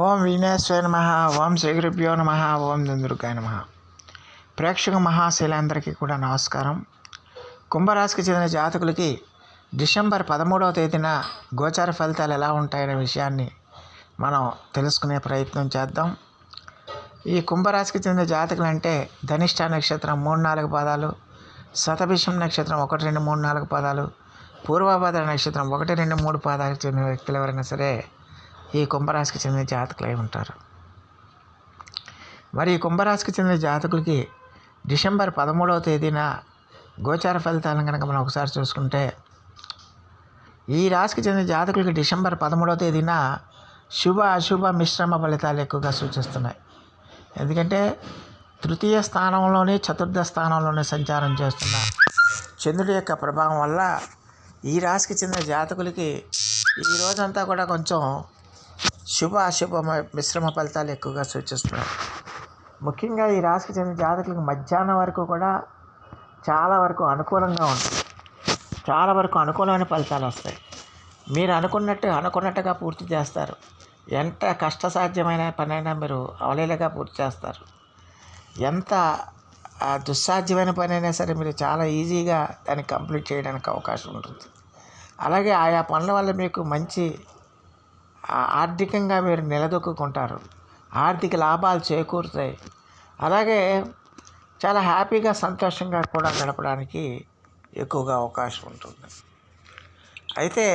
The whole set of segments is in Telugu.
ఓం విఘ్నేశ్వర నమ ఓం శ్రీగురుభ్యో నమ ఓం దుందుర్గాయ నమ. ప్రేక్షక మహాశైలందరికీ కూడా నమస్కారం. కుంభరాశికి చెందిన జాతకులకి డిసెంబర్ పదమూడవ తేదీన గోచార ఫలితాలు ఎలా ఉంటాయనే విషయాన్ని మనం తెలుసుకునే ప్రయత్నం చేద్దాం. ఈ కుంభరాశికి చెందిన జాతకులు అంటే ధనిష్ట నక్షత్రం మూడు నాలుగు పాదాలు శతభిషం నక్షత్రం ఒకటి రెండు మూడు నాలుగు పాదాలు పూర్వభద్ర నక్షత్రం ఒకటి రెండు మూడు పాదాలకు చెందిన వ్యక్తులు ఎవరైనా సరే ఈ కుంభరాశికి చెందిన జాతకులై ఉంటారు. మరి ఈ కుంభరాశికి చెందిన జాతకులకి డిసెంబర్ పదమూడవ తేదీన గోచార ఫలితాలను కనుక మనం ఒకసారి చూసుకుంటే ఈ రాశికి చెందిన జాతకులకి డిసెంబర్ పదమూడవ తేదీన శుభ అశుభ మిశ్రమ ఫలితాలు ఎక్కువగా సూచిస్తున్నాయి. ఎందుకంటే తృతీయ స్థానంలోనే చతుర్థ స్థానంలోనే సంచారం చేస్తున్న చంద్రుడి యొక్క ప్రభావం వల్ల ఈ రాశికి చెందిన జాతకులకి ఈ రోజంతా కూడా కొంచెం శుభ అశుభ మిశ్రమ ఫలితాలు ఎక్కువగా సూచిస్తున్నాయి. ముఖ్యంగా ఈ రాశికి చెందిన జాతకులకు మధ్యాహ్నం వరకు కూడా చాలా వరకు అనుకూలంగా ఉంటుంది చాలా వరకు అనుకూలమైన ఫలితాలు వస్తాయి. మీరు అనుకున్నట్టు అనుకున్నట్టుగా పూర్తి చేస్తారు. ఎంత కష్టసాధ్యమైన పనైనా మీరు అవలీలగా పూర్తి చేస్తారు. ఎంత దుస్సాధ్యమైన పని అయినా సరే మీరు చాలా ఈజీగా దాన్ని కంప్లీట్ చేయడానికి అవకాశం ఉంటుంది. అలాగే ఆయా పనుల వల్ల మీకు మంచి ఆర్థికంగా మీరు నిలదొక్కుంటారు ఆర్థిక లాభాలు చేకూరుతాయి. అలాగే చాలా హ్యాపీగా సంతోషంగా కూడా గడపడానికి ఎక్కువగా అవకాశం ఉంటుంది. అయితే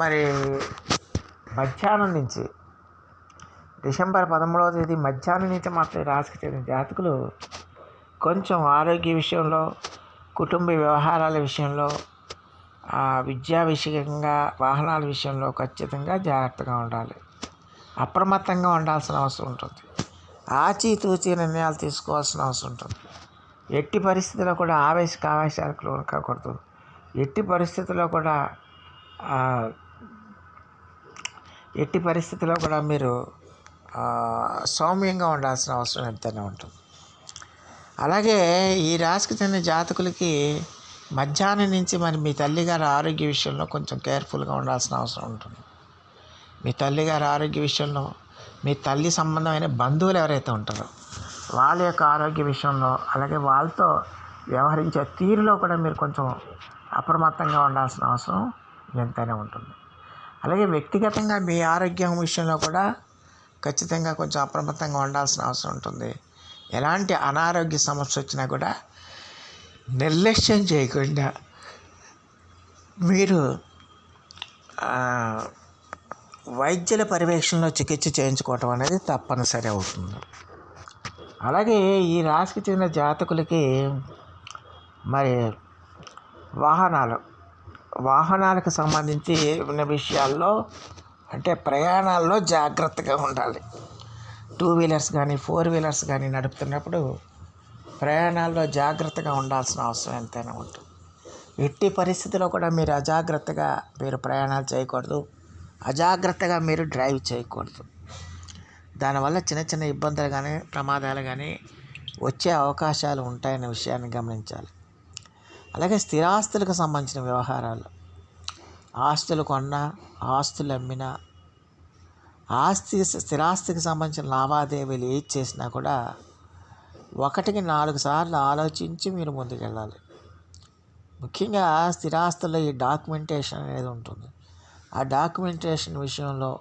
మరి మధ్యాహ్నం నుంచి డిసెంబర్ పదమూడవ తేదీ మధ్యాహ్నం నుంచి మాత్రం ఈ రాశికి చెందిన జాతకులు కొంచెం ఆరోగ్య విషయంలో కుటుంబ వ్యవహారాల విషయంలో విద్యా విషయంగా వాహనాల విషయంలో ఖచ్చితంగా జాగ్రత్తగా ఉండాలి. అప్రమత్తంగా ఉండాల్సిన అవసరం ఉంటుంది. ఆచితూచి నిర్ణయాలు తీసుకోవాల్సిన అవసరం ఉంటుంది. ఎట్టి పరిస్థితుల్లో కూడా ఆవేశ ఆవేశాలకు లోను కాకూడదు. ఎట్టి పరిస్థితుల్లో కూడా ఎట్టి పరిస్థితుల్లో కూడా మీరు సౌమ్యంగా ఉండాల్సిన అవసరం ఎంతైనా ఉంటుంది. అలాగే ఈ రాశికి చెందిన జాతకులకి మధ్యాహ్నం నుంచి మరి మీ తల్లిగారి ఆరోగ్య విషయంలో కొంచెం కేర్ఫుల్గా ఉండాల్సిన అవసరం ఉంటుంది. మీ తల్లిగారి ఆరోగ్య విషయంలో మీ తల్లి సంబంధమైన బంధువులు ఎవరైతే ఉంటారో వాళ్ళ యొక్క ఆరోగ్య విషయంలో అలాగే వాళ్ళతో వ్యవహరించే తీరులో కూడా మీరు కొంచెం అప్రమత్తంగా ఉండాల్సిన అవసరం ఎంతైనా ఉంటుంది. అలాగే వ్యక్తిగతంగా మీ ఆరోగ్యం విషయంలో కూడా ఖచ్చితంగా కొంచెం అప్రమత్తంగా ఉండాల్సిన అవసరం ఉంటుంది. ఎలాంటి అనారోగ్య సమస్య వచ్చినా కూడా నిర్లక్ష్యం చేయకుండా మీరు వైద్యుల పర్యవేక్షణలో చికిత్స చేయించుకోవటం అనేది తప్పనిసరి అవుతుంది. అలాగే ఈ రాశికి చెందిన జాతకులకి మరి వాహనాలు వాహనాలకు సంబంధించి ఉన్న విషయాల్లో అంటే ప్రయాణాల్లో జాగ్రత్తగా ఉండాలి. టూ వీలర్స్ కానీ ఫోర్ వీలర్స్ కానీ నడుపుతున్నప్పుడు ప్రయాణాల్లో జాగ్రత్తగా ఉండాల్సిన అవసరం ఎంతైనా ఉంటుంది. ఎట్టి పరిస్థితిలో కూడా మీరు అజాగ్రత్తగా మీరు ప్రయాణాలు చేయకూడదు. అజాగ్రత్తగా మీరు డ్రైవ్ చేయకూడదు. దానివల్ల చిన్న చిన్న ఇబ్బందులు కానీ ప్రమాదాలు కానీ వచ్చే అవకాశాలు ఉంటాయనే విషయాన్ని గమనించాలి. అలాగే స్థిరాస్తులకు సంబంధించిన వ్యవహారాలు. ఆస్తులు కొన్నా ఆస్తులు అమ్మినా ఆస్తి స్థిరాస్తికి సంబంధించిన లావాదేవీలు ఏది చేసినా కూడా ఒకటికి నాలుగు సార్లు ఆలోచించి మీరు ముందుకెళ్ళాలి. ముఖ్యంగా స్థిరాస్తుల్లో ఈ డాక్యుమెంటేషన్ అనేది ఉంటుంది. ఆ డాక్యుమెంటేషన్ విషయంలో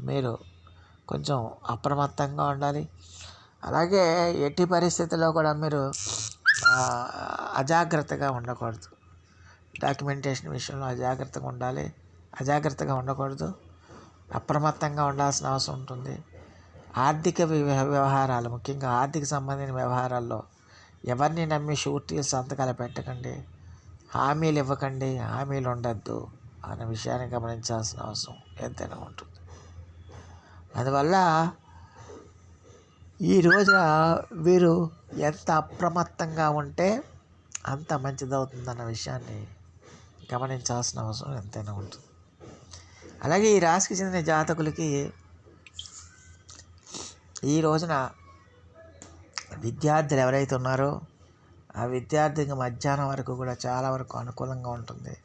మీరు కొంచెం అప్రమత్తంగా ఉండాలి. అలాగే ఎట్టి పరిస్థితుల్లో కూడా మీరు అజాగ్రత్తగా ఉండకూడదు. డాక్యుమెంటేషన్ విషయంలో అజాగ్రత్తగా ఉండాలి. అజాగ్రత్తగా ఉండకూడదు. అప్రమత్తంగా ఉండాల్సిన అవసరం ఉంటుంది. ఆర్థిక వ్యవహారాలు ముఖ్యంగా ఆర్థిక సంబంధించిన వ్యవహారాల్లో ఎవరిని నమ్మి షూరిటీలు సంతకాలు పెట్టకండి. హామీలు ఇవ్వకండి. హామీలు ఉండద్దు అనే విషయాన్ని గమనించాల్సిన అవసరం ఎంతైనా ఉంటుంది. అందువల్ల ఈ రోజున వీరు ఎంత అప్రమత్తంగా ఉంటే అంత మంచిదవుతుందన్న విషయాన్ని గమనించాల్సిన అవసరం ఎంతైనా ఉంటుంది. అలాగే ఈ రాశికి చెందిన జాతకులకి ఈ రోజున విద్యార్థులు ఎవరైతే ఉన్నారో ఆ విద్యార్థికి మధ్యాహ్నం వరకు కూడా చాలా వరకు అనుకూలంగా ఉంటుంది.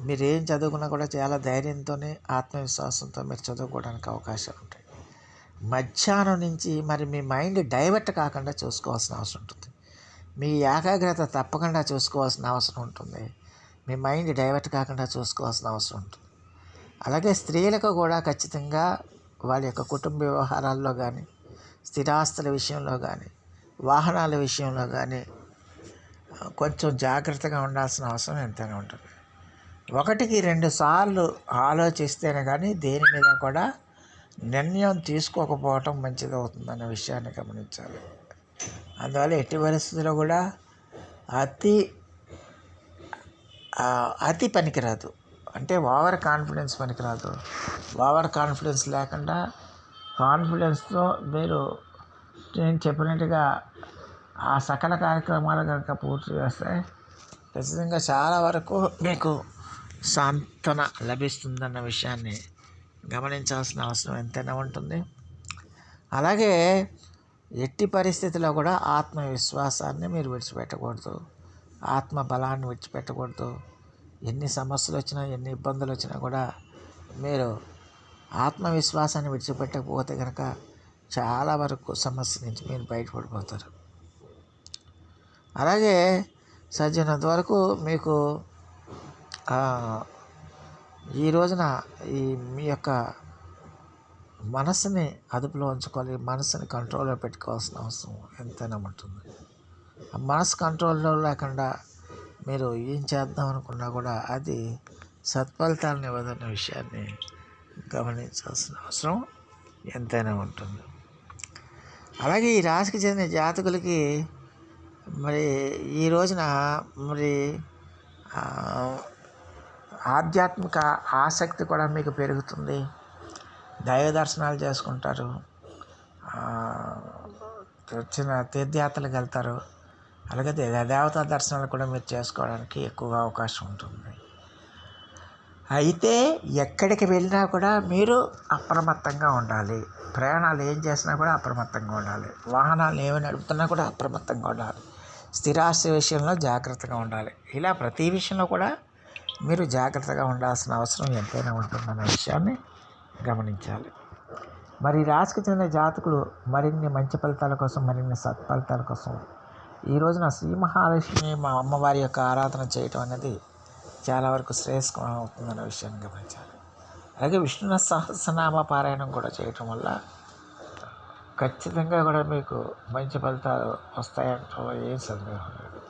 మీరు ఏం చదువుకున్నా కూడా చాలా ధైర్యంతోనే ఆత్మవిశ్వాసంతో మీరు చదువుకోవడానికి అవకాశాలు ఉంటాయి. మధ్యాహ్నం నుంచి మరి మీ మైండ్ డైవర్ట్ కాకుండా చూసుకోవాల్సిన అవసరం ఉంటుంది. మీ ఏకాగ్రత తప్పకుండా చూసుకోవాల్సిన అవసరం ఉంటుంది. మీ మైండ్ డైవర్ట్ కాకుండా చూసుకోవాల్సిన అవసరం ఉంటుంది. అలాగే స్త్రీలకు కూడా ఖచ్చితంగా వాళ్ళ యొక్క కుటుంబ వ్యవహారాల్లో కానీ స్థిరాస్తుల విషయంలో కానీ వాహనాల విషయంలో కానీ కొంచెం జాగ్రత్తగా ఉండాల్సిన అవసరం ఎంతైనా ఉంటుంది. ఒకటికి రెండు సార్లు ఆలోచిస్తేనే కానీ దేని మీద కూడా నిర్ణయం తీసుకోకపోవటం మంచిది అవుతుందన్న విషయాన్ని గమనించాలి. అందువల్ల ఎట్టి పరిస్థితుల్లో కూడా అతి అతి పనికిరాదు. అంటే ఓవర్ కాన్ఫిడెన్స్ పనికిరాదు. ఓవర్ కాన్ఫిడెన్స్ లేకుండా కాన్ఫిడెన్స్తో మీరు నేను చెప్పినట్టుగా ఆ సకల కార్యక్రమాలు కనుక పూర్తి చేస్తే ఖచ్చితంగా చాలా వరకు మీకు సాంతన లభిస్తుందన్న విషయాన్ని గమనించాల్సిన అవసరం ఎంతైనా ఉంటుంది. అలాగే ఎట్టి పరిస్థితిలో కూడా ఆత్మవిశ్వాసాన్ని మీరు విడిచిపెట్టకూడదు. ఆత్మ బలాన్ని విడిచిపెట్టకూడదు. ఎన్ని సమస్యలు వచ్చినా ఎన్ని ఇబ్బందులు వచ్చినా కూడా మీరు ఆత్మవిశ్వాసాన్ని విడిచిపెట్టకపోతే కనుక చాలా వరకు సమస్య నుంచి మీరు బయటపడిపోతారు. అలాగే సజ్జనంత వరకు మీకు ఈ రోజున ఈ మీ యొక్క మనసుని అదుపులో ఉంచుకోవాలి మనసుని కంట్రోల్లో పెట్టుకోవాల్సిన అవసరం ఎంతైనా ఉంటుంది. ఆ మనసు కంట్రోల్లో లేకుండా మీరు ఏం చేద్దాం అనుకున్నా కూడా అది సత్ఫలితాలను ఇవ్వదన్న విషయాన్ని గమనించాల్సిన అవసరం ఎంతైనా ఉంటుంది. అలాగే ఈ రాశికి చెందిన జాతకులకి మరి ఈ రోజున మరి ఆధ్యాత్మిక ఆసక్తి కూడా మీకు పెరుగుతుంది. దైవ దర్శనాలు చేసుకుంటారు. చిన్న తీర్థయాత్రలకు వెళ్తారు. అలాగే దేవతా దర్శనాలు కూడా మీరు చేసుకోవడానికి ఎక్కువగా అవకాశం ఉంటుంది. అయితే ఎక్కడికి వెళ్ళినా కూడా మీరు అప్రమత్తంగా ఉండాలి. ప్రయాణాలు ఏం చేసినా కూడా అప్రమత్తంగా ఉండాలి. వాహనాలు ఏమి నడుపుతున్నా కూడా అప్రమత్తంగా ఉండాలి. స్థిరాస్తి విషయంలో జాగ్రత్తగా ఉండాలి. ఇలా ప్రతి విషయంలో కూడా మీరు జాగ్రత్తగా ఉండాల్సిన అవసరం ఎంతైనా ఉంటుందనే విషయాన్ని గమనించాలి. మరి రాశికి చెందిన జాతకులు మరిన్ని మంచి ఫలితాల కోసం మరిన్ని సత్ఫలితాల కోసం ఈ రోజున శ్రీ మహాలక్ష్మి మా అమ్మవారి యొక్క ఆరాధన చేయటం అనేది చాలా వరకు శ్రేయస్కరం అవుతుందన్న విషయాన్ని గమనించాలి. అలాగే విష్ణు సహస్రనామ పారాయణం కూడా చేయటం వల్ల ఖచ్చితంగా కూడా మీకు మంచి ఫలితాలు వస్తాయంటే ఏం సందేహం లేదు.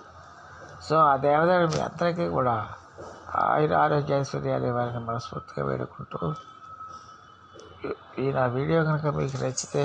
సో ఆ దేవదేవుడు మీ అందరికీ కూడా ఆయుర ఆరోగ్య ఐశ్వర్యాలు ఇవ్వాలని మనస్ఫూర్తిగా వేడుకుంటూ ఈ నా వీడియో కనుక మీకు నచ్చితే